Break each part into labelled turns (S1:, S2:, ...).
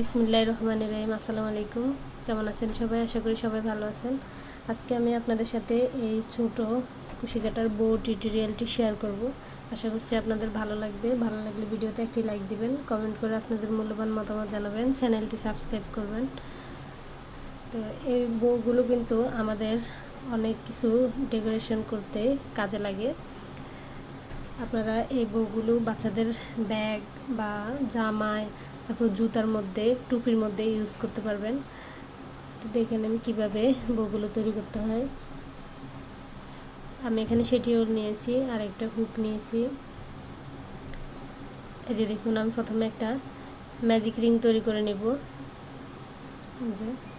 S1: বিসমিল্লাহ রহমান রহিম, আসসালামু আলাইকুম। কেমন আছেন সবাই? আশা করি সবাই ভালো আছেন। আজকে আমি আপনাদের সাথে এই ছোট কুশি কাটার বউ টিউটোরিয়ালটি শেয়ার করব। আশা করছি আপনাদের ভালো লাগবে। ভালো লাগলে ভিডিওতে একটি লাইক দিবেন কমেন্ট করে আপনাদের মূল্যবান মতামত জানাবেন, চ্যানেলটি সাবস্ক্রাইব করবেন। তো এই বউগুলো কিন্তু আমাদের অনেক কিছু ডেকোরেশন করতে কাজে লাগে। আপনারা এই বউগুলো বাচ্চাদের ব্যাগ বা জামায় তারপর জুতার মধ্যে, টুপির মধ্যে ইউজ করতে পারবেন। তো দেখেন আমি কীভাবে বউগুলো তৈরি করতে হয়। আমি এখানে সেটিও নিয়েছি আর একটা হুক নিয়েছি। এই যে দেখুন, আমি প্রথমে একটা ম্যাজিক রিং তৈরি করে নেব। যে।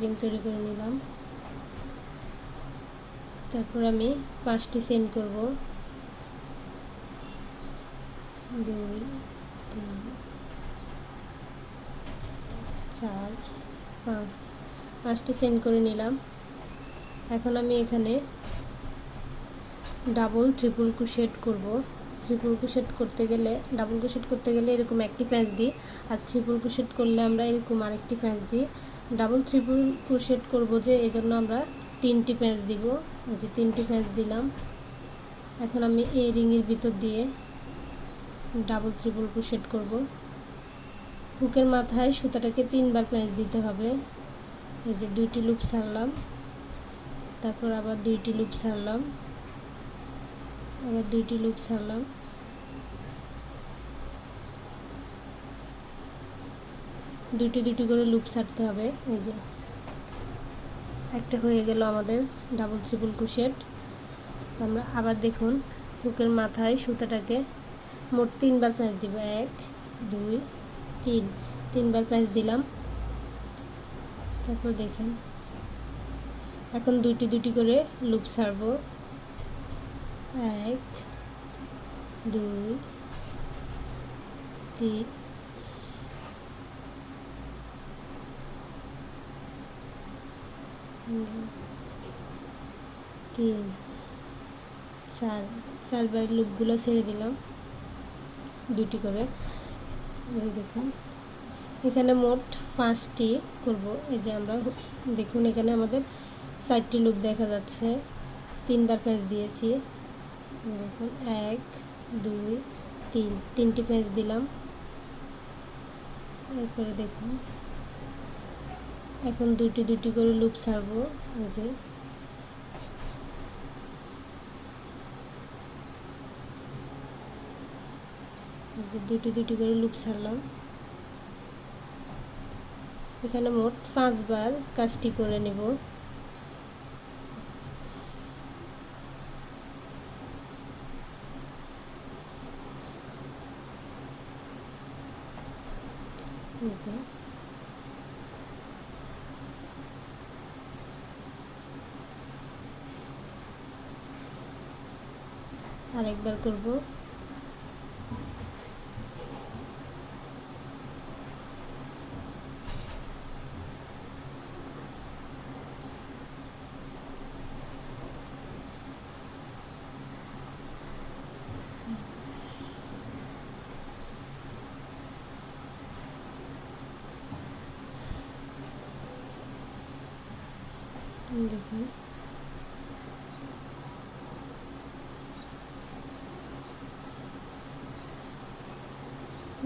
S1: রিং তৈরি করে নিলাম। তারপর আমি পাঁচটি সেন্ড করব। দুই, তিন, চার, পাঁচ, পাঁচটি সেন্ড করে নিলাম। এখন আমি এখানে ডাবল, ট্রিপল কুশেড করব। ট্রিপল কুশেড করতে গেলে, ডাবল কুশেড করতে গেলে এরকম একটি প্যাঁচ দিই। আর ট্রিপল কুশেড করলে আমরা এরকম আরেকটি প্যাঁচ দিই। ডাবল ট্রিপল ক্রোশেট করব যে, এই জন্য আমরা তিনটি প্যাঁচ দিব। এই যে তিনটি প্যাঁচ দিলাম। এখন আমি এই রিংয়ের ভিতর দিয়ে ডাবল ট্রিপল ক্রোশেট করব। হুকের মাথায় সুতাটাকে তিনবার প্যাঁচ দিতে হবে। এই যে দুইটি লুপ ছাড়লাম। তারপর আবার দুইটি লুপ ছাড়লাম। আবার দুইটি লুপ ছাড়লাম। দুটি দুটি করে লুপ ছাড়তে হবে, এই যে। একটা হয়ে গেল আমাদের ডাবল ট্রিপল ক্রুশেট আমরা আবার দেখুন, হুকের মাথায় সুতাটাকে মোট তিনবার প্যাঁচ দিব। এক, দুই, তিন। তিনবার প্যাঁচ দিলাম। তারপর দেখেন, এখন দুটি দুটি করে লুপ ছাড়বো। এক, দুই, তিন। তিন চার চারবার লুপগুলো ছেড়ে দিলাম। দুটি করে। দেখুন। এখানে মোট পাঁচটি করব। এই যে আমরা দেখুন এখানে আমাদের চারটি লুপ দেখা যাচ্ছে। তিনবার প্যাঁচ দিয়েছি। দেখুন, এক, দুই, তিন। তিনটি প্যাঁচ দিলাম। এরপরে দেখুন। এখন দুটি দুটি করে লুপ ছাড়বো যে। দুটি দুটি করে লুপ ছাড়লাম। এখানে মোট পাঁচবার কাজটি করে নেব। এই আরেকবার করব দেখুন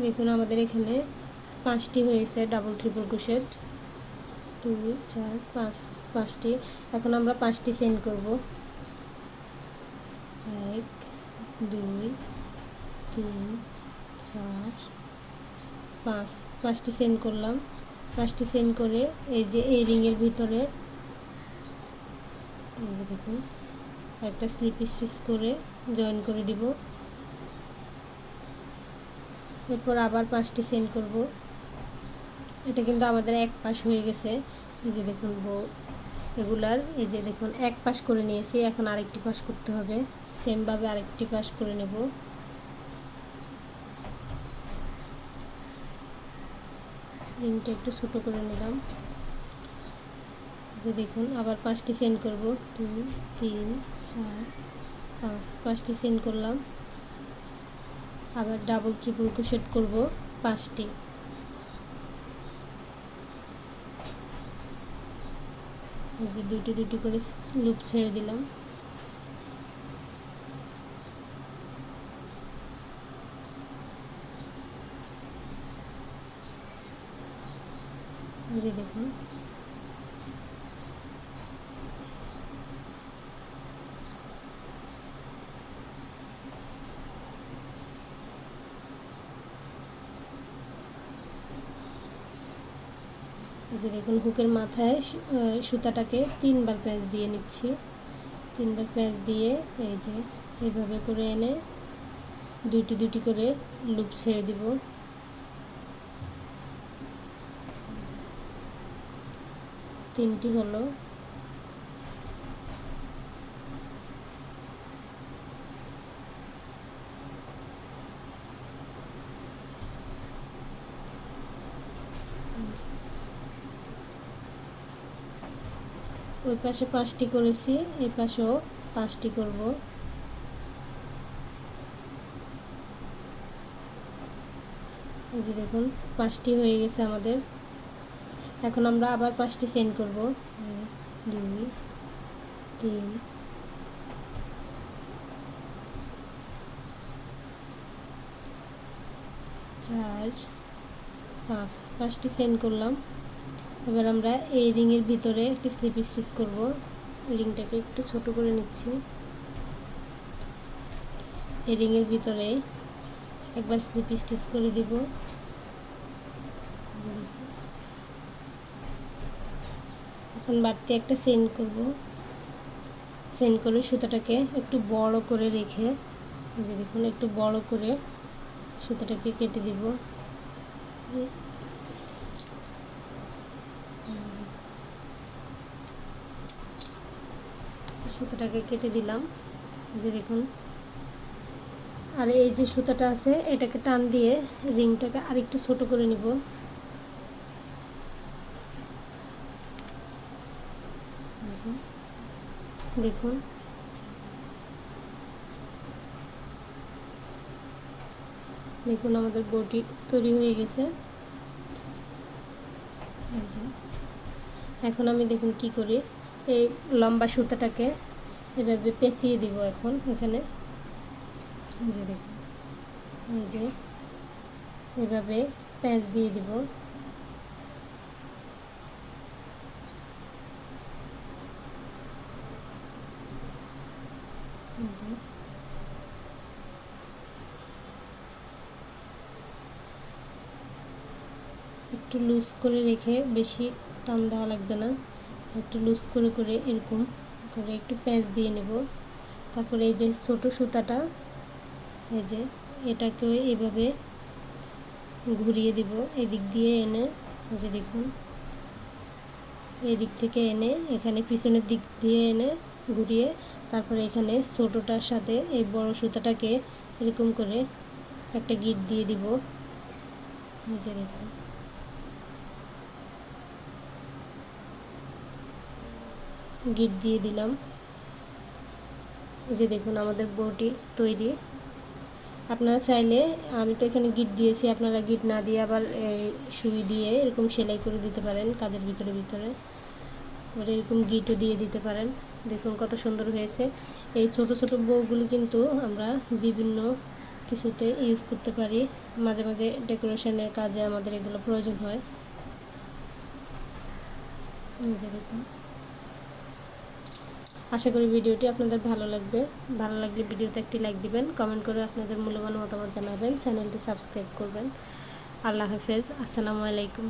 S1: দেখুন আমাদের এখানে পাঁচটি হয়েছে ডাবল ট্রিপল ক্রোশেট দুই, চার, পাঁচ, পাঁচটি। এখন আমরা পাঁচটি সেন্ড করব। এক, দুই, তিন, চার, পাঁচ। পাঁচটি সেন্ড করলাম। পাঁচটি সেন্ড করে এই যে এই রিংয়ের ভিতরে দেখুন, একটা স্লিপ স্টিচ করে জয়েন করে দিব। এরপর আবার পাঁচটি সেন্ড করব। এটা কিন্তু আমাদের এক পাশ হয়ে গেছে। এই যে দেখুন রেগুলার এই যে দেখুন এক পাশ করে নিয়েছি, এখন আরেকটি পাশ করতে হবে। সেমভাবে আরেকটি পাশ করে নেব। রিংটা একটু ছোটো করে নিলাম। যে দেখুন, আবার পাঁচটি সেন্ড করব। দুই, তিন, চার, পাঁচ, পাঁচটি সেন্ড করলাম। আবার ডাবল ট্রিপল ক্রোশেট করব পাঁচটি। দুটি দুটি করে লুপ ছেড়ে দিলাম। দেখুন। যে দেখুন হুকের মাথায় সুতাটাকে তিনবার প্যাঁচ দিয়ে নিচ্ছি। তিনবার প্যাঁচ দিয়ে এই যে এইভাবে করে এনে দুইটি দুটি করে লুপ ছেড়ে দিব। তিনটি হলো। ওই পাশে পাঁচটি করেছি, এই পাশেও পাঁচটি করব। যে দেখুন, পাঁচটি হয়ে গেছে আমাদের। এখন আমরা আবার পাঁচটি সেন্ড করব। দুই, তিন, চার, পাঁচ, পাঁচটি সেন্ড করলাম। এবার আমরা এই রিংয়ের ভিতরে একটি স্লিপ স্টিচ করব। রিংটাকে একটু ছোট করে নিচ্ছি। এই রিংয়ের ভিতরে একবার স্লিপ স্টিচ করে দিব। এখন বাড়তি একটা সেন্ড করব। সেন্ড করে সুতাটাকে একটু বড় করে রেখে যে দেখুন, একটু বড় করে সুতাটাকে কেটে দিব। সুতাটাকে কেটে দিলাম। যে দেখুন। আর এই যে সুতাটা আছে, এটাকে টান দিয়ে রিংটাকে আরেকটু ছোট করে নিব। দেখুন। দেখুন আমাদের বটি তৈরি হয়ে গেছে। এখন আমি দেখুন কি করি। এই লম্বা সুতাটাকে এভাবে পেঁচিয়ে দিব এখন এখানে। যে দেখুন। এই যে এভাবে প্যাঁচ দিয়ে দিব। একটু লুজ করে রেখে বেশি টান দেওয়া লাগবে না। একটু লুজ করে করে এরকম করে একটু প্যাঁচ দিয়ে নেব। তারপরে এই যে ছোটো সুতাটা, এই যে এটাকে এভাবে ঘুরিয়ে দিব। এদিক দিয়ে এনে, এই যে দেখুন, এদিক থেকে এনে, এখানে পিছনের দিক দিয়ে এনে ঘুরিয়ে তারপরে এখানে ছোটোটার সাথে এই বড় সুতাটাকে এরকম করে একটা গিট দিয়ে দিব। এই যে দেখুন। গিট দিয়ে দিলাম। যে দেখুন আমাদের বউটি তৈরি। আপনারা চাইলে, আমি তো এখানে গিট দিয়েছি, আপনারা গিট না দিয়ে আবার সুই দিয়ে এরকম সেলাই করে দিতে পারেন, কাজের ভিতরে ভিতরে। এবার এরকম গিটও দিয়ে দিতে পারেন। দেখুন কত সুন্দর হয়েছে। এই ছোট ছোট বউগুলো কিন্তু আমরা বিভিন্ন কিছুতে ইউজ করতে পারি। মাঝে মাঝে ডেকোরেশনের কাজে আমাদের এগুলো প্রয়োজন হয়। দেখুন। আশা করি ভিডিওটি আপনাদের ভালো লাগবে। ভালো লাগলে ভিডিওতে একটি লাইক দিবেন কমেন্ট করে আপনাদের মূল্যবান মতামত জানাবেন চ্যানেলটি সাবস্ক্রাইব করবেন। আল্লাহ হাফেজ, আসসালামু আলাইকুম।